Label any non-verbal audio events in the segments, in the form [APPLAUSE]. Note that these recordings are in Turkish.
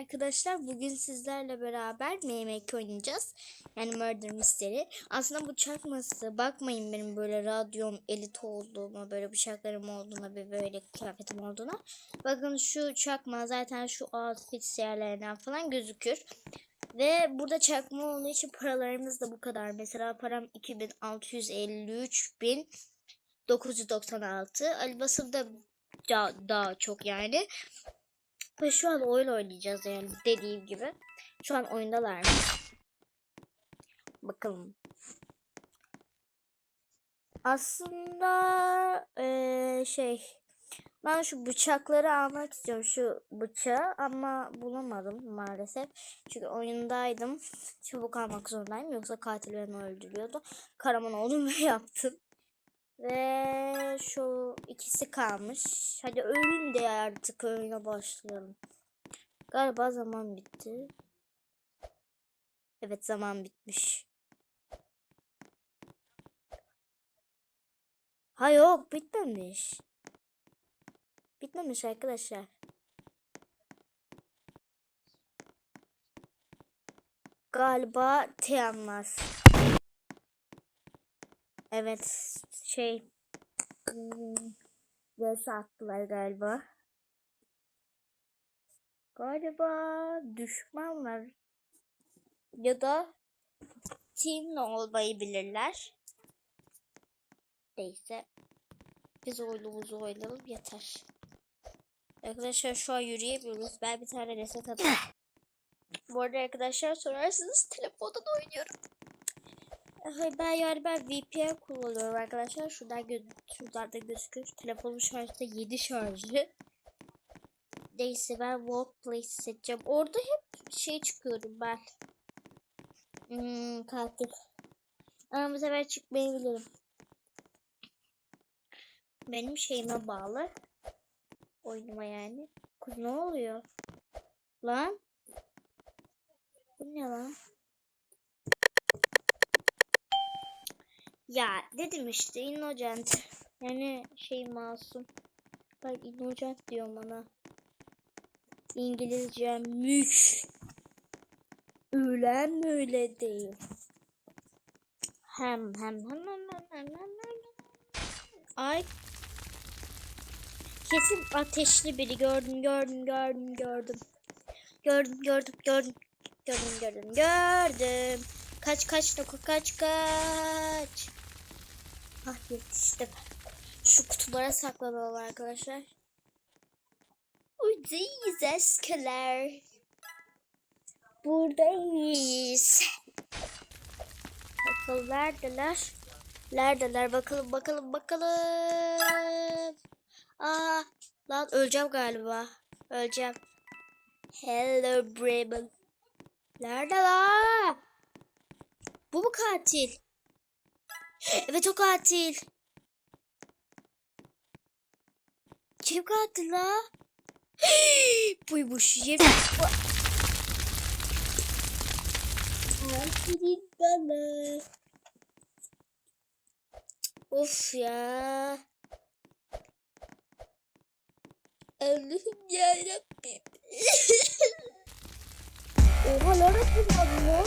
arkadaşlar. Bugün sizlerle beraber MMK oynayacağız. Yani Murder Mystery. Aslında bu çakması bakmayın benim böyle radyom elit olduğuma, böyle bıçaklarım olduğuna ve böyle kıyafetim olduğuna. Bakın şu çakma zaten şu outfit yerlerinden falan gözükür. Ve burada çakma olduğu için paralarımız da bu kadar. Mesela param 2653.996. Ali Basır da daha, daha çok yani. Ve şu an oyun oynayacağız yani dediğim gibi. Şu an oyundalar. Bakalım. Aslında eee, şey ben şu bıçakları almak istiyorum şu bıçağı ama bulamadım maalesef. Çünkü oyundaydım. Çabuk almak zorundayım yoksa katil beni öldürüyordu. Karaman oldum ve [LAUGHS] yaptım. Ve şu ikisi kalmış. Hadi öleyim de artık oyuna başlayalım. Galiba zaman bitti. Evet zaman bitmiş. Ha yok bitmemiş. Bitmemiş arkadaşlar. Galiba Tiyanmaz. Evet şey hmm, Göğsü attılar galiba. Galiba düşmanlar ya da teamle olmayı bilirler. Neyse. Biz oyunumuzu oynayalım yeter. Arkadaşlar şu an yürüyemiyoruz. Ben bir tane reset atayım. Bu arada arkadaşlar sorarsınız telefondan oynuyorum. Ben yani ben VPN kullanıyorum arkadaşlar. Şuradan gö şuradan da gözüküyor. Telefonun şarjı da 7 şarjı. Neyse ben workplace seçeceğim. Orada hep şey çıkıyorum ben. Hmm, katil. Ama bu sefer çıkmayabilirim. Benim şeyime bağlı. Oyunuma yani. Kız ne oluyor? Lan? Bu ne lan? Ya dedim işte innocent. Yani şey masum. Bak innocent diyor bana. İngilizce müş. Ölen öyle değil. Hem hem hem hem hem hem hem hem. Ay. Kesin ateşli biri gördüm gördüm gördüm gördüm. Gördüm gördüm gördüm. Gördüm gördüm gördüm. Kaç kaç Noko kaç kaç. Ah yetiştim. Şu kutulara saklanalım arkadaşlar. Buradayız aşklar. Buradayız. Bakalım neredeler? Neredeler bakalım bakalım bakalım. Aa lan öleceğim galiba. Öleceğim. Hello Bremen. Nerede la? Bu mu katil? Evet o katil. Kim katil la? [GASPS] Buymuş. Yemin. Katilin bana. Of ya. Allah'ım yarabbim. Oha lan kullanıyor.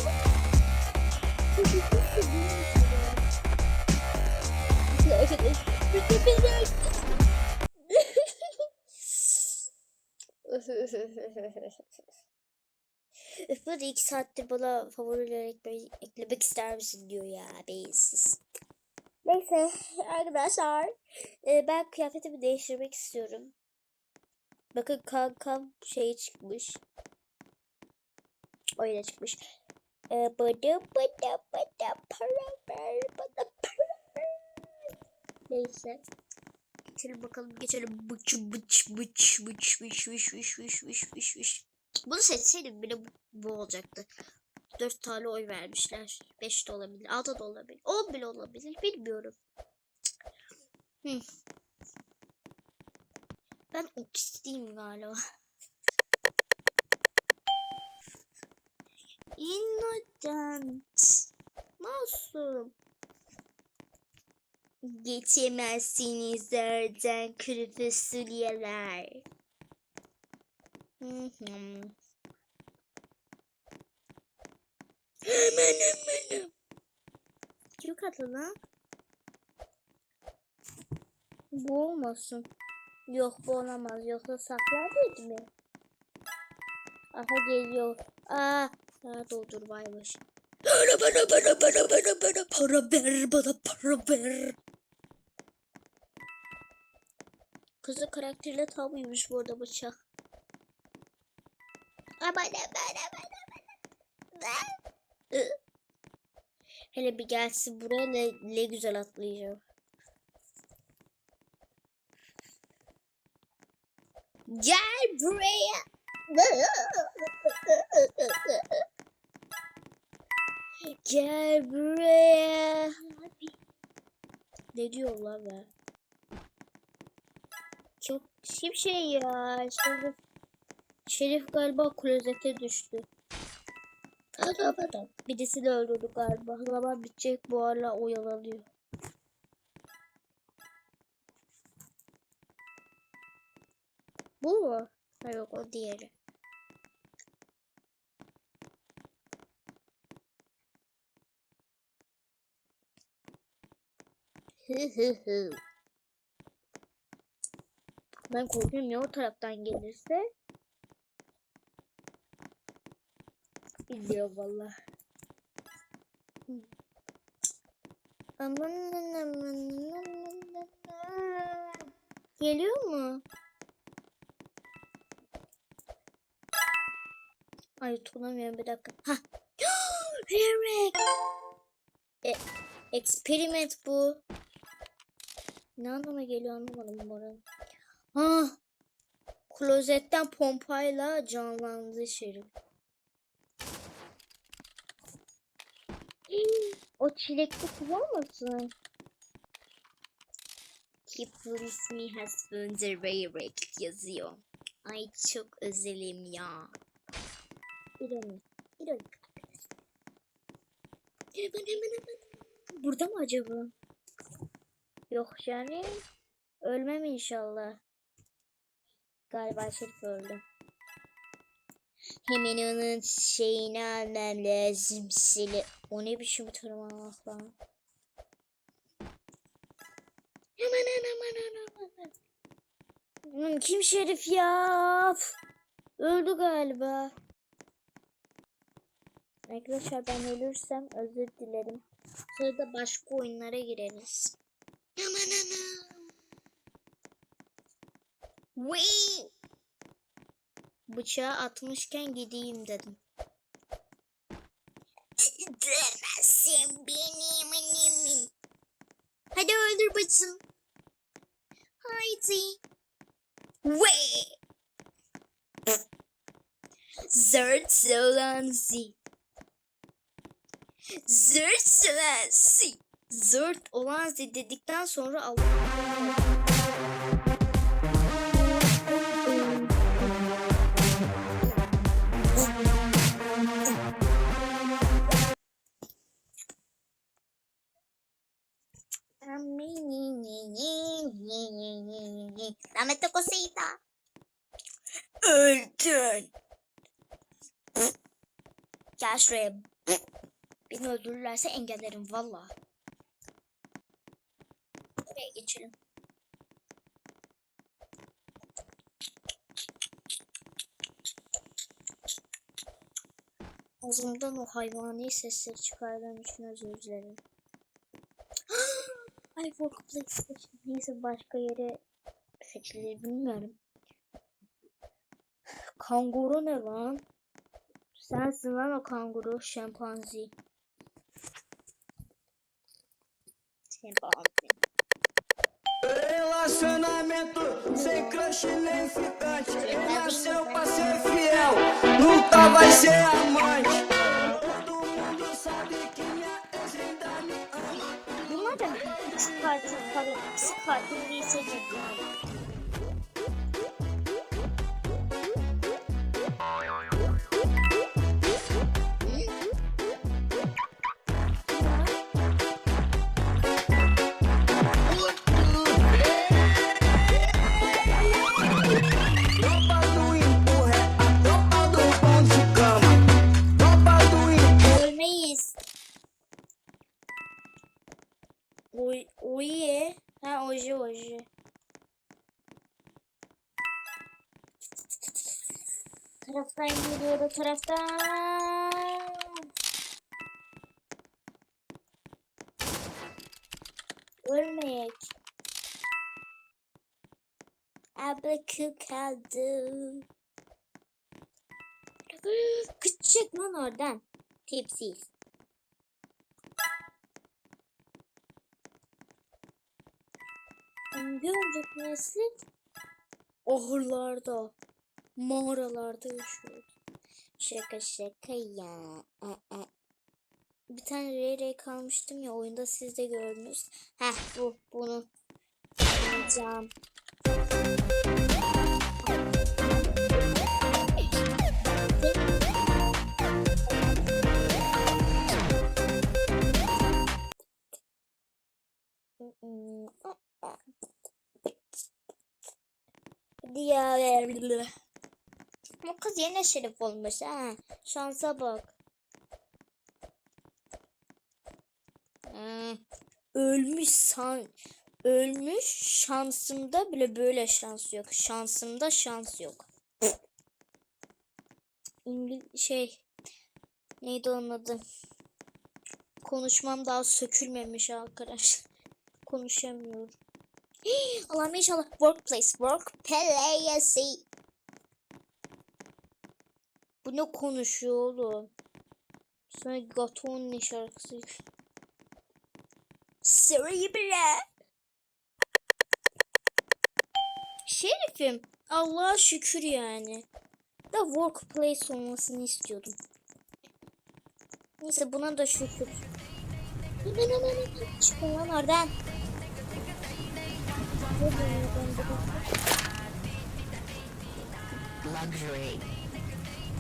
Böyle [LAUGHS] iki saattir bana favoriler eklemek, eklemek ister misin diyor ya beyinsiz. Neyse arkadaşlar e, ben kıyafetimi değiştirmek istiyorum. Bakın kankam şey çıkmış. Öyle çıkmış. E, bıdı bıdı bıdı para ver bana. Neyse. Geçelim bakalım geçelim. Bıç bıç bıç bıç bıç bıç bıç bıç bıç bıç bıç. Bunu seçseydim bile bu, bu olacaktı. Dört tane oy vermişler. Beş de olabilir. Altı da olabilir. On bile olabilir. Bilmiyorum. Hı. Ben otistiyim galiba. Innocent. Masum. Geçemezsiniz oradan kuru fasulyeler. Hemen hemen. Katı lan? Bu olmasın. Yok bu olamaz. Yoksa saklar değil mi? Aha geliyor. Aa, aa doldur baymış. Bana bana bana bana bana bana para ver bana para ver. Kızı karakterle tam uyumuş bu arada bıçak. Aman aman aman aman. Ih. Hele bir gelsin buraya ne, ne güzel atlayacağım. Gel buraya. Gel buraya. Ne diyorlar be? Çok kim şey ya. Şerif, Şerif galiba klozete düştü. Adam adam. Birisi de öldürdü galiba. Zaman bitecek bu hala oyalanıyor. Bu mu? Ha yok o diğeri. Hı hı hı. Ben korkuyorum ya o taraftan gelirse. Bilmiyorum valla. Geliyor mu? Ay tutunamıyorum bir dakika. Ha. [GASPS] Rerek. E, experiment bu. Ne anlama geliyor anlamadım bu arada. Ha. Klozetten pompayla canlandı şerif. O çilekli olmasın? Keeper ismi has Wonderberg yazıyor. Ay çok özelim ya. İronik. İronik. Hemen hemen hemen. Burada mı acaba? Yok yani. Ölmem inşallah. Galiba Şerif öldü. Hemen onun şeyini almam lazım seni. O ne biçim tırmanmak lan? Hemen hemen hemen. Hmm, Kim Şerif ya? Öldü galiba. Arkadaşlar ben ölürsem özür dilerim. Sonra da başka oyunlara gireriz. Aman anam. Wee! Bıçağı atmışken gideyim dedim. Öldüremezsin benim annemi. Hadi öldür bacım. Haydi. Wee! Zert solansi. Zert solansi. Zert olan zi dedikten sonra Allah. Öldün. Gel şuraya. Beni öldürürlerse engellerim valla. Buraya geçelim. Ağzımdan o hayvani sesleri çıkardığım için özür dilerim. [GASPS] Ay korku PlayStation. Neyse başka yere seçilir bilmiyorum. Kanguru ne lan? Sensin lan o kanguru şempanzi. Şempanzi. Relacionamento sem crush nem ficante. Ele nasceu pra ser fiel, nunca vai ser amante. Todo mundo sabe que minha ex ainda me ama. Bunlar da çıkartın, pardon, çıkartın diye Oye. Ha oje oje. Taraftan geliyor o taraftan. Ölmeyek. Abla kıl kaldı. Küçük lan oradan. Tipsiz. Hangi önceki nesli? Ahırlarda, mağaralarda yaşıyor. Şaka şaka ya. Bir tane Ray kalmıştım ya oyunda siz de gördünüz. Heh bu bunu alacağım. Ya. Bu kız yine şerif olmuş ha. Şansa bak. Hmm. Ölmüş san ölmüş şansımda bile böyle şans yok. Şansımda şans yok. İngil şey neydi onun adı? Konuşmam daha sökülmemiş arkadaş. Konuşamıyorum. [GASPS] Allah'ım inşallah workplace workplace. Bu ne konuşuyor oğlum? Sana Gaton'un şarkısı. Cerebral. Şerifim. Allah'a şükür yani. Da workplace olmasını istiyordum. Neyse buna da şükür. Çıkın lan oradan. Luxury.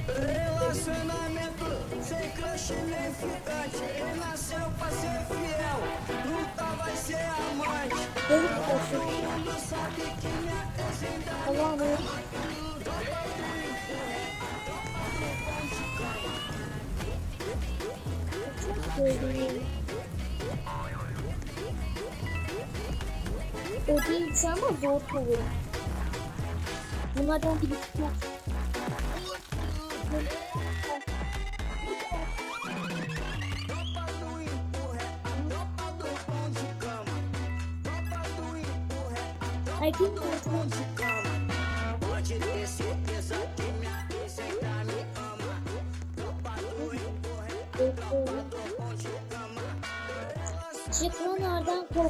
Relacionamento sem crush nem ficante. Ele nasceu pra ser fiel, nunca vai ser amante. Todo mundo sabe que minha ex ainda Allah'ım. Çok O değilse ama zor olur. Bunlardan bir iki tropa do empurra, a tropa do pão de cama. Tropa do empurra, a Ay tropa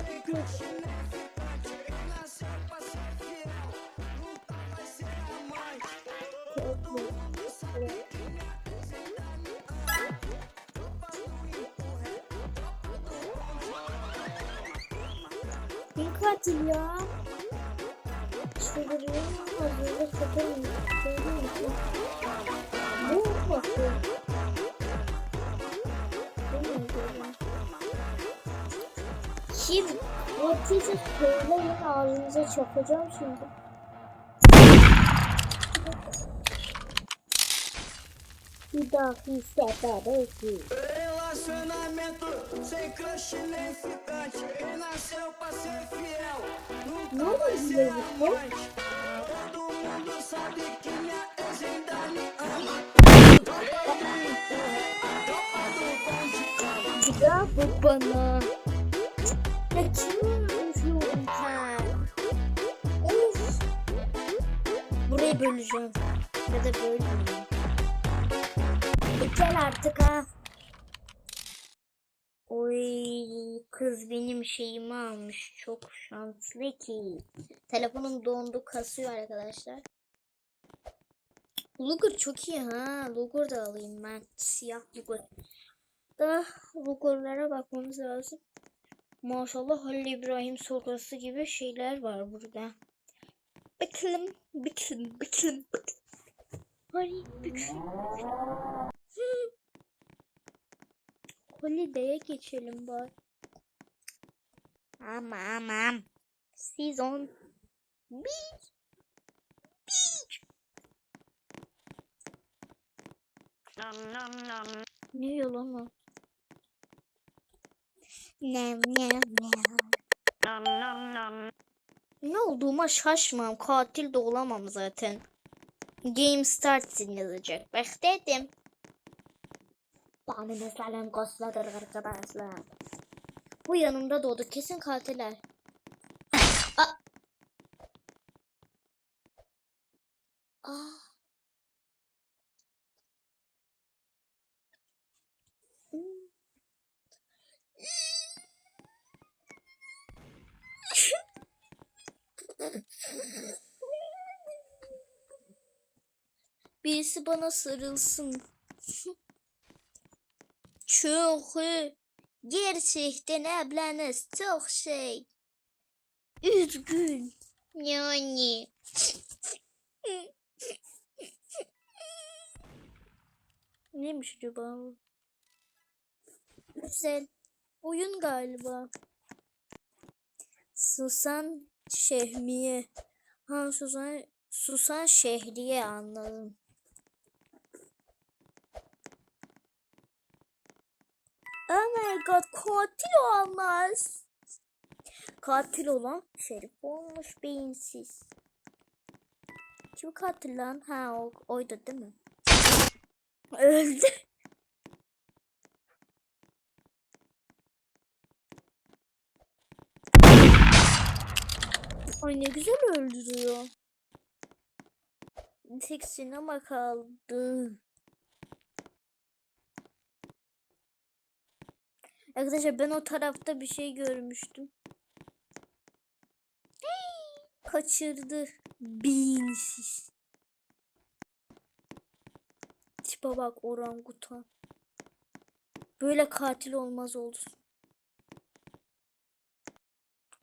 bilmiyorum. Ağzınıza çakacağım şimdi. Bir dahaki sefere ki. Sem crush nem ficante. Ele nasceu pra böleceğim. Ya da bölmeyeyim. Gel artık ha. Oy kız benim şeyimi almış. Çok şanslı ki. Telefonum dondu kasıyor arkadaşlar. Luger çok iyi ha. Luger da alayım ben. Siyah Luger. Da Luger'lara bakmamız lazım. Maşallah Halil İbrahim sofrası gibi şeyler var burada. Bakalım, bakalım, bakalım. Hadi bakalım. Holiday'e geçelim bari. Ama aman. Sezon 1. Ne yalan o? Nem nem nem. Ne olduğuma şaşmam. Katil de olamam zaten. Game start yazacak. Bak dedim. Bana mesela ghostladır arkadaşlar. Bu yanımda doğdu. Kesin katiller. Birisi bana sarılsın. Çok gerçekten ablanız çok şey. Üzgün. Yani. Neymiş acaba? Güzel. Oyun galiba. Susan Şehmiye. Ha Susan Susan Şehriye anladım. Oh my god katil olmaz. Katil olan Şerif olmuş beyinsiz. Kim katil lan? Ha o, oydu değil mi? Öldü. Ay ne güzel öldürüyor. Tek sinema kaldı. Arkadaşlar ben o tarafta bir şey görmüştüm. Hey, Kaçırdı. Beyinsiz. Tipe bak orangutan. Böyle katil olmaz olsun.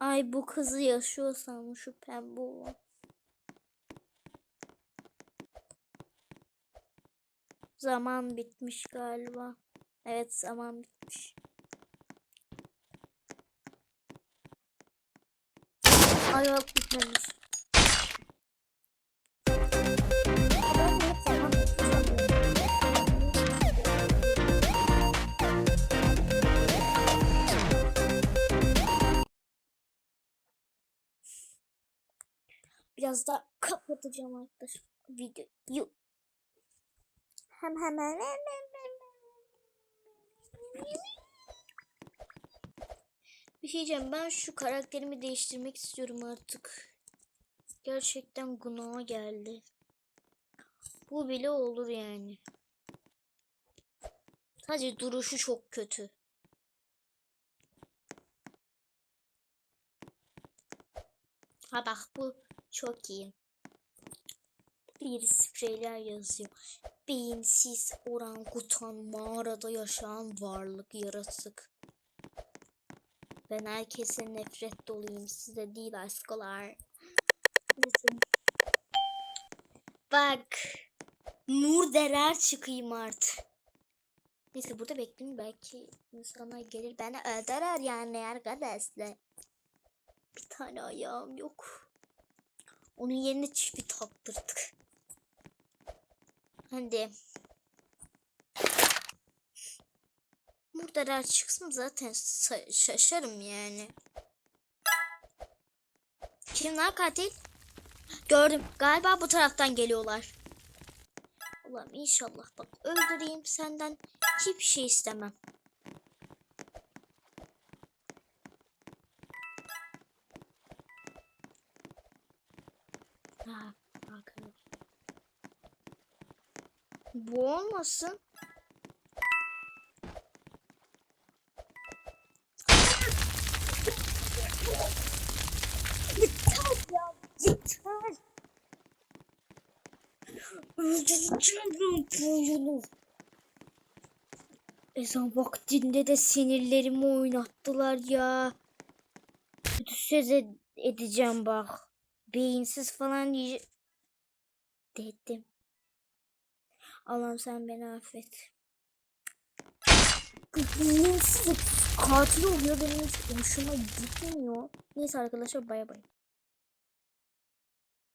Ay bu kızı yaşıyor sanmış şüphem bu. Zaman bitmiş galiba. Evet zaman bitmiş. Ay yok bitmemiş. Biraz daha kapatacağım arkadaşlar videoyu. Hem hemen hemen Bir şey diyeceğim ben şu karakterimi değiştirmek istiyorum artık. Gerçekten günaha geldi. Bu bile olur yani. Sadece duruşu çok kötü. Ha bak bu çok iyi. Bir spreyler yazıyor. Beyinsiz orangutan mağarada yaşayan varlık yaratık. Ben herkese nefret doluyum. Size değil aşkolar. Neyse. Bak. Nur derer çıkayım artık. Neyse burada bekleyeyim. Belki insanlar gelir beni öldürür yani arkadaşlar. Bir tane ayağım yok. Onun yerine çivi taktırdık. Hadi. Murderer çıksın zaten şaşarım yani. Kim lan katil? Gördüm. Galiba bu taraftan geliyorlar. Ulan inşallah bak öldüreyim senden hiçbir şey istemem. Ha, arkadaş. Bu olmasın. Yeter ya, yeter. Öldüreceğim ben bu oyunu. Ezan vaktinde de sinirlerimi oynattılar ya. Kötü söz ed- edeceğim bak. Beyinsiz falan diye dedim. Allah'ım sen beni affet. Katil oluyor benim hiç hoşuma gitmiyor. Neyse arkadaşlar bay bay.